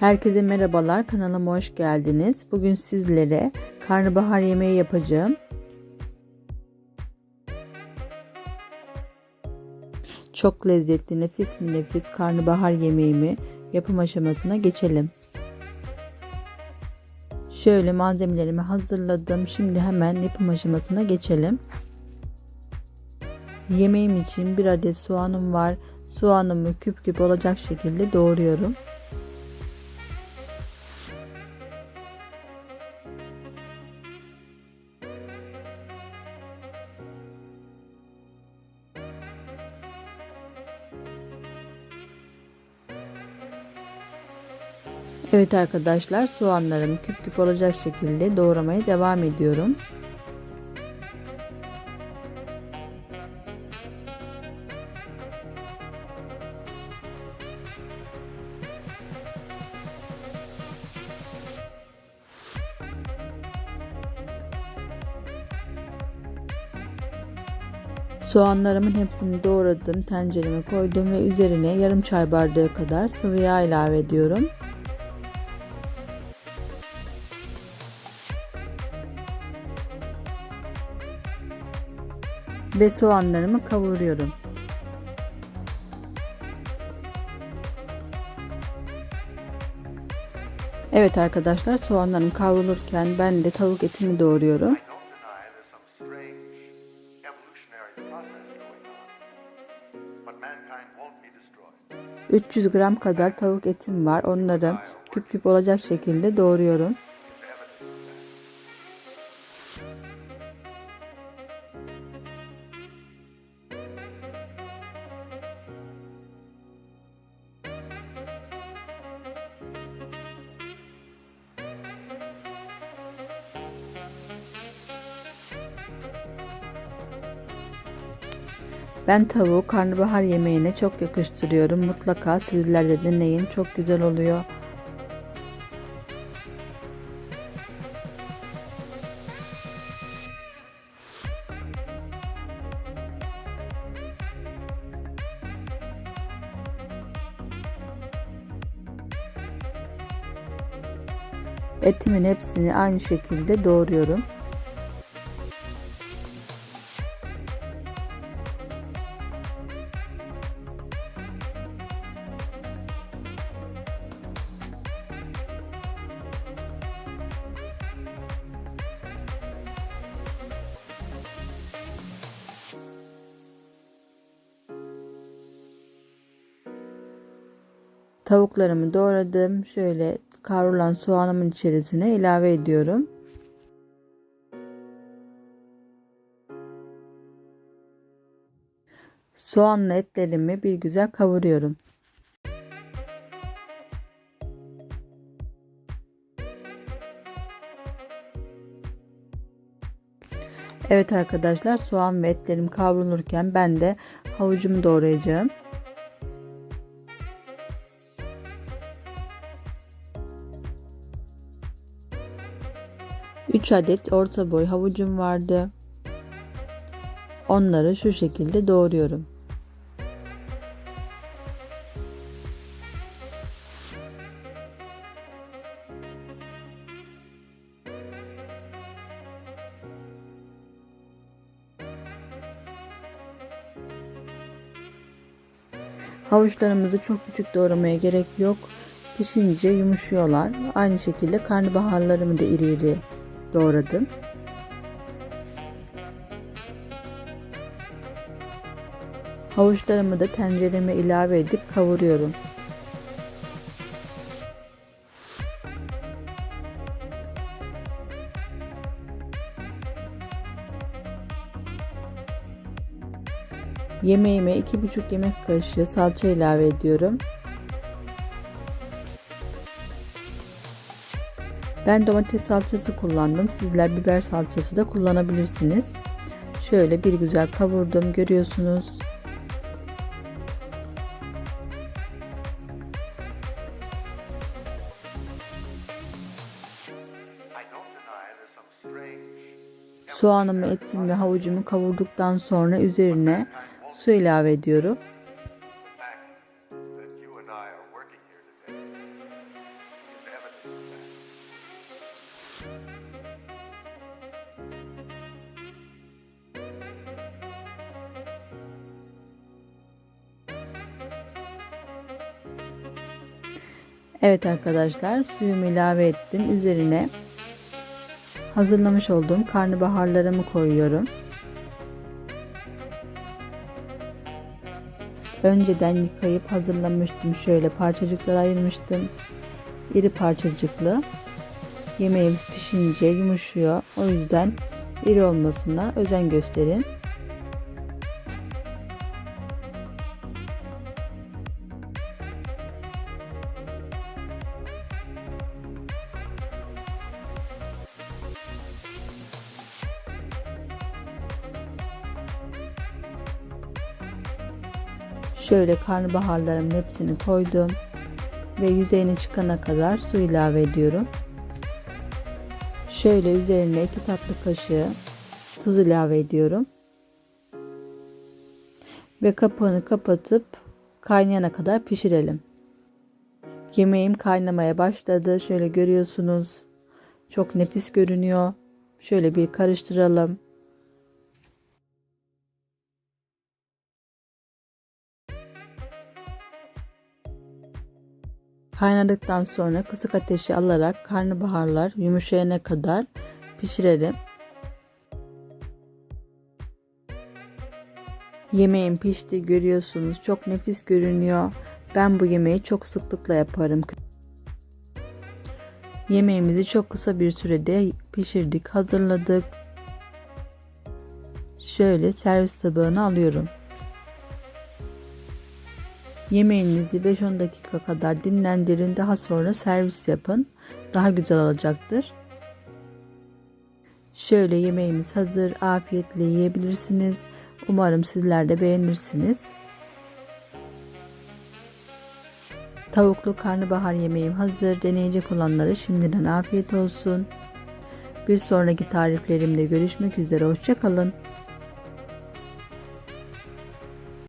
Herkese merhabalar, kanalıma hoş geldiniz. Bugün sizlere karnabahar yemeği yapacağım. Çok lezzetli, nefis mi nefis karnabahar yemeğimi yapım aşamasına geçelim. Şöyle malzemelerimi hazırladım. Şimdi hemen yapım aşamasına geçelim. Yemeğim için bir adet soğanım var. Soğanımı küp küp olacak şekilde doğruyorum. Evet arkadaşlar soğanlarımı küp küp olacak şekilde doğramaya devam ediyorum. Soğanlarımın hepsini doğradım, tencereme koydum ve üzerine yarım çay bardağı kadar sıvı yağ ilave ediyorum. Ve soğanlarımı kavuruyorum. Evet arkadaşlar soğanlarım kavrulurken ben de tavuk etimi doğruyorum. 300 gram kadar tavuk etim var. Onları küp küp olacak şekilde doğruyorum. Ben tavuğu karnabahar yemeğine çok yakıştırıyorum. Mutlaka sizler de deneyin. Çok güzel oluyor. Etimin hepsini aynı şekilde doğruyorum. Tavuklarımı doğradım. Şöyle kavrulan soğanımın içerisine ilave ediyorum. Soğanla etlerimi bir güzel kavuruyorum. Evet arkadaşlar soğan ve etlerim kavrulurken ben de havucumu doğrayacağım. 3 adet orta boy havucum vardı. Onları şu şekilde doğruyorum. Havuçlarımızı çok küçük doğramaya gerek yok. Pişince yumuşuyorlar. Aynı şekilde karnabaharlarımı da iri iri doğradım. Havuçlarımı da tencereme ilave edip kavuruyorum. Yemeğime 2,5 yemek kaşığı salça ilave ediyorum. Ben domates salçası kullandım. Sizler biber salçası da kullanabilirsiniz. Şöyle bir güzel kavurdum görüyorsunuz. Soğanımı, etimi ve havucumu kavurduktan sonra üzerine su ilave ediyorum. Evet arkadaşlar suyumu ilave ettim. Üzerine hazırlamış olduğum karnabaharlarımı koyuyorum. Önceden yıkayıp hazırlamıştım. Şöyle parçacıklara ayırmıştım. İri parçacıklı. Yemeğimiz pişince yumuşuyor. O yüzden iri olmasına özen gösterin. Şöyle karnabaharlarımın hepsini koydum ve yüzeyine çıkana kadar su ilave ediyorum. Şöyle üzerine 2 tatlı kaşığı tuz ilave ediyorum. Ve kapağını kapatıp kaynayana kadar pişirelim. Yemeğim kaynamaya başladı. Şöyle görüyorsunuz. Çok nefis görünüyor. Şöyle bir karıştıralım. Kaynadıktan sonra kısık ateşe alarak karnabaharlar yumuşayana kadar pişirelim. Yemeğim pişti görüyorsunuz. Çok nefis görünüyor. Ben bu yemeği çok sıklıkla yaparım. Yemeğimizi çok kısa bir sürede pişirdik, hazırladık. Şöyle servis tabağına alıyorum. Yemeğinizi 5-10 dakika kadar dinlendirin. Daha sonra servis yapın. Daha güzel olacaktır. Şöyle yemeğimiz hazır. Afiyetle yiyebilirsiniz. Umarım sizler de beğenirsiniz. Tavuklu karnabahar yemeğim hazır. Deneyecek olanlara şimdiden afiyet olsun. Bir sonraki tariflerimde görüşmek üzere. Hoşçakalın.